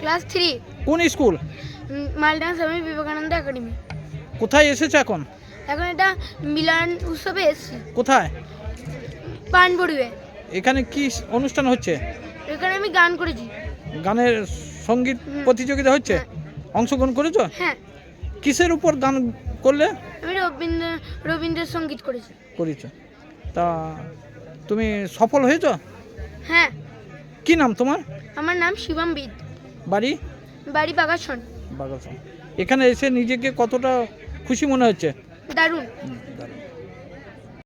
Class three কোন school? Maldan Swami Vivekananda academy. কোথায় এসেছ এখন? এখন এটা মিলন উৎসবে এসেছি। কোথায়? পানবড়ুয়ে এখানে কি অনুষ্ঠান হচ্ছে? এখানে আমি গান করেছি। গানের সংগীত প্রতিযোগিতা হচ্ছে? অংশগ্রহণ করেছ? হ্যাঁ। কিসের উপর গান করলে? আমি রবীন্দ্র রবীন্দ্রসঙ্গীত করেছি। করেছ। তা তুমি সফল হয়েছো? হ্যাঁ। কি নাম তোমার? আমার নাম শিবম বিদ। বাড়ি? বাড়ি বাগাসন। বাগাসন। এখানে এসে নিজেকে কতটা খুশি মনে হচ্ছে? দারুণ।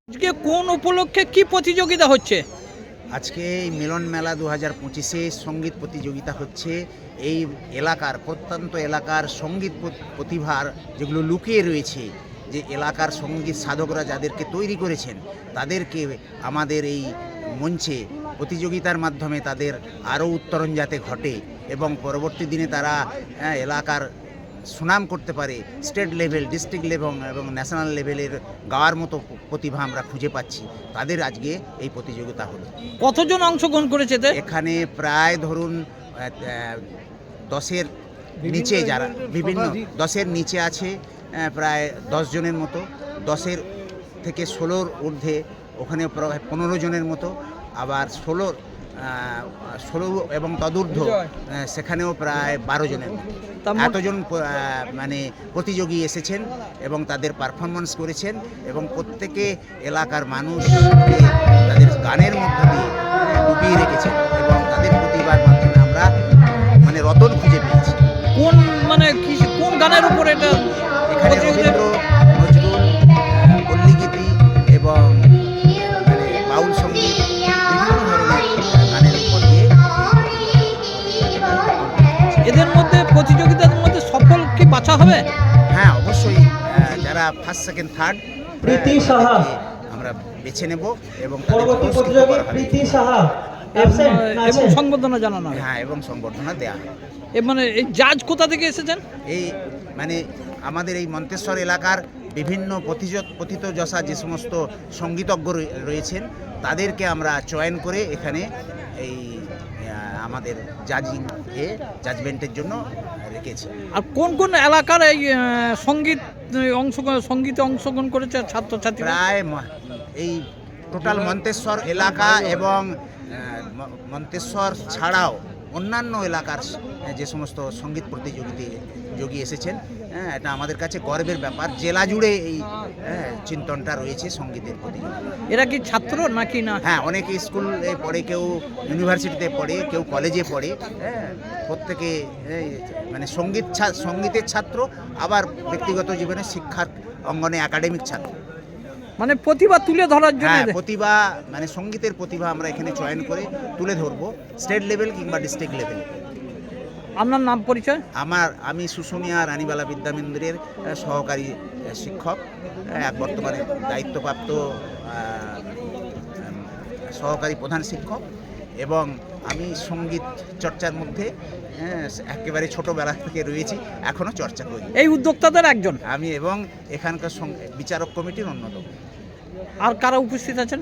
আজকে কোন উপলক্ষে কি প্রতিযোগিতা হচ্ছে? আজকে এই মিলন মেলা দু হাজার পঁচিশে সংগীত প্রতিযোগিতা হচ্ছে। এই এলাকার প্রত্যন্ত এলাকার সংগীত প্রতিভার যেগুলো লুকিয়ে রয়েছে যে এলাকার সংগীত সাধকরা যাদেরকে তৈরি করেছেন তাদেরকে আমাদের এই মঞ্চে প্রতিযোগিতার মাধ্যমে তাদের আরও উত্তরণ যাতে ঘটে এবং পরবর্তী দিনে তারা হ্যাঁ, এলাকার সুনাম করতে পারে স্টেট লেভেল ডিস্ট্রিক্ট লেভেল এবং ন্যাশনাল লেভেলের গাওয়ার মতো প্রতিভা আমরা খুঁজে পাচ্ছি। তাদের আজকে এই প্রতিযোগিতা হলো। কতজন অংশগ্রহণ করেছে? এখানে প্রায় ধরুন দশের নিচে যারা বিভিন্ন দশের নিচে আছে প্রায় দশ জনের মতো। দশের থেকে ষোলোর ঊর্ধ্বে ওখানে প্রায় পনেরো জনের মতো। আবার ষোলোর ষোলো এবং তদূর্ধ্ব সেখানেও প্রায় বারো জনের। এতজন মানে প্রতিযোগী এসেছেন এবং তাদের পারফরমেন্স করেছেন এবং প্রত্যেকে এলাকার মানুষ তাদের গানের মধ্য দিয়ে ডুবিয়ে রেখেছেন এবং তাদের প্রতিভার মাধ্যমে আমরা মানে রতন খুঁজে পেয়েছি। কোন মানে কোন গানের উপর এটা এখানে সফল হবে? হ্যাঁ অবশ্যই যারা first second third Priti Saha. আমরা বেছে নেব এবং পরবর্তী প্রতিযোগী প্রীতি সাহা। এবং সংবর্ধনা জানানো হ্যাঁ এবং সংবর্ধনা দেওয়া এ মানে এই জাজ কোথা থেকে এসেছেন? এই মানে আমাদের এই মন্তেশ্বর এলাকার বিভিন্ন পথিজ- পথিতযশা যে সমস্ত সঙ্গীতজ্ঞ রয়েছেন তাদেরকে আমরা চয়ন করে এখানে এই আমাদের জাজিং এ জাজমেন্টের জন্য রেখেছে। আর কোন কোন এলাকার এই সংগীত অংশ সঙ্গীতে অংশগ্রহণ করেছে ছাত্রছাত্রী? প্রায় এই টোটাল মন্তেশ্বর এলাকা এবং মন্তেশ্বর ছাড়াও অন্যান্য এলাকার স- যে সমস্ত সংগীত প্রতিযোগিতা যোগী এসেছেন হ্যাঁ এটা আমাদের কাছে গর্বের ব্যাপার। জেলা জুড়ে এই হ্যাঁ, চিন্তনটা রয়েছে সঙ্গীতের প্রতিযোগিতা এরা কি ছাত্র নাকি না? হ্যাঁ অনেকে স্কুলে পড়ে কেউ ইউনিভার্সিটিতে পড়ে কেউ কলেজে পড়ে হ্যাঁ প্রত্যেকে মানে সংগীত ছা- সঙ্গীতের ছাত্র আবার ব্যক্তিগত জীবনে শিক্ষার অঙ্গনে একাডেমিক ছাত্র। মানে প্রতিভা তুলে ধরার জন্য হ্যাঁ প্রতিভা মানে সঙ্গীতের প্রতিভা আমরা এখানে চয়ন করে তুলে ধরবো স্টেট লেভেল কিংবা ডিস্ট্রিক্ট লেভেল। আপনার নাম পরিচয়? আমার আমি সুসুমিয়া রানীবালা বিদ্যামন্দিরের সহকারী শিক্ষক বর্তমানে দায়িত্বপ্রাপ্ত সহকারী প্রধান শিক্ষক। এবং আমি সংগীত চর্চার মধ্যে হ্যাঁ, একেবারে ছোটোবেলা থেকে রয়েছি এখনও চর্চা করি। এই উদ্যোক্তাদের একজন? আমি এবং এখানকার বিচারক কমিটির অন্যতম। আর কারা উপস্থিত আছেন?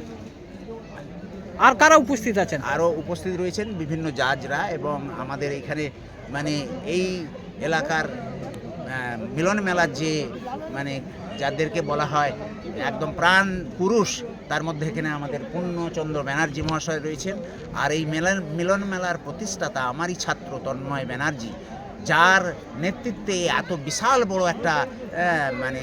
আর কারা উপস্থিত আছেন? আরও উপস্থিত রয়েছেন বিভিন্ন জাজরা এবং আমাদের এখানে মানে এই এলাকার মিলন মেলার যে মানে যাদেরকে বলা হয় একদম প্রাণ পুরুষ, তার মধ্যে এখানে আমাদের পূর্ণচন্দ্র ব্যানার্জি মহাশয় রয়েছেন। আর এই মেলার মিলন মেলার প্রতিষ্ঠাতা আমারই ছাত্র তন্ময় ব্যানার্জি। যার নেতৃত্বে এত বিশাল বড় একটা মানে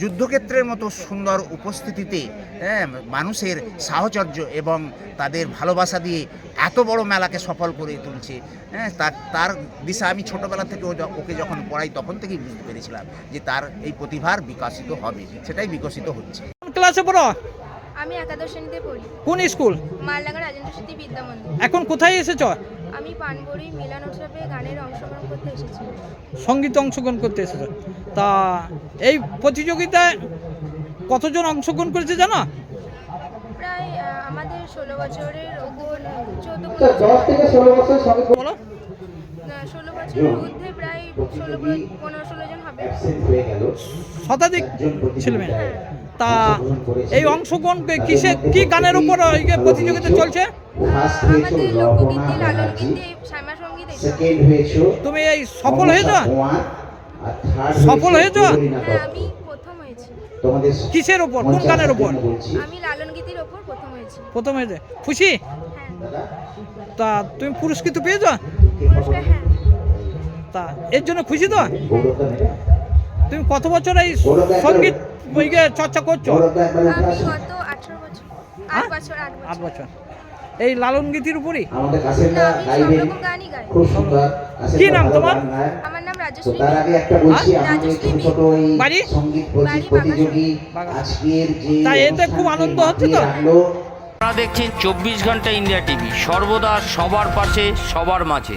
যুদ্ধক্ষেত্রের মতো সুন্দর উপস্থিতিতে হ্যাঁ, মানুষের সাহচর্য এবং তাদের ভালোবাসা দিয়ে এত বড় মেলাকে সফল করে তুলছে। হ্যাঁ তার তার দিশা আমি ছোটোবেলা থেকে ওকে যখন পড়াই তখন থেকেই বুঝতে পেরেছিলাম যে তার এই প্রতিভার বিকশিত হবে সেটাই বিকশিত হচ্ছে। কোন ক্লাসে পড়ো? আমি একাদশ শ্রেণীতে পড়ি। কোন স্কুল? মালডাঙ্গা রাজেন্দ্র স্মৃতি বিদ্যা মন্দির এখন কোথায় এসেছ? আমি পানবড়ি মিলন উৎসবে গানের অংশগ্রহণ করতে এসেছি। সঙ্গীতে অংশগ্রহণ করতে এসেছ? তা এই প্রতিযোগিতায় কতজন অংশগ্রহণ করেছে জানো? প্রায় আমাদের ষোলো বছরের ওপর চোদ্দ থেকে ষোলো বছর বলো। ষোলো বছরের ঊর্ধ্বে প্রায় ষোলো পনেরো ষোলো জন হবে। হয়ে গেল। শতাধিক ছেলেমেয়ে। তা এই অংশগ্রহণ কিসে কি গানের উপর প্রতিযোগিতা চলছে? তুমি এই সফল হয়েছো? সফল হয়েছো? হ্যাঁ আমি প্রথম হয়েছি। তোমাদের কিসের ওপর কোন গানের আমি লালন গীতির ওপর প্রথম হয়েছি। প্রথম হয়েছে। খুশি? হ্যাঁ। তা তুমি পুরস্কৃত পেয়েছ? হ্যাঁ। তা এর জন্য খুশি তো? তুমি কত বছর এই সংগীত বইকে চর্চা করছ হ্যাঁ? আট বছর এই লালন গীতির উপরই কি নাম তোমার? গান গায়। আমার নাম তো রাজশ্রী তার আগে একটা বলছি? ছোট রাজশ্রী ছোট এই বাড়ি? সংগীত প্রতিযোগী আজকের যে তা এতে খুব আনন্দ হচ্ছে তো? আপনারা দেখছেন চব্বিশ ঘণ্টা ইন্ডিয়া টিভি সর্বদা সবার পাশে সবার মাঝে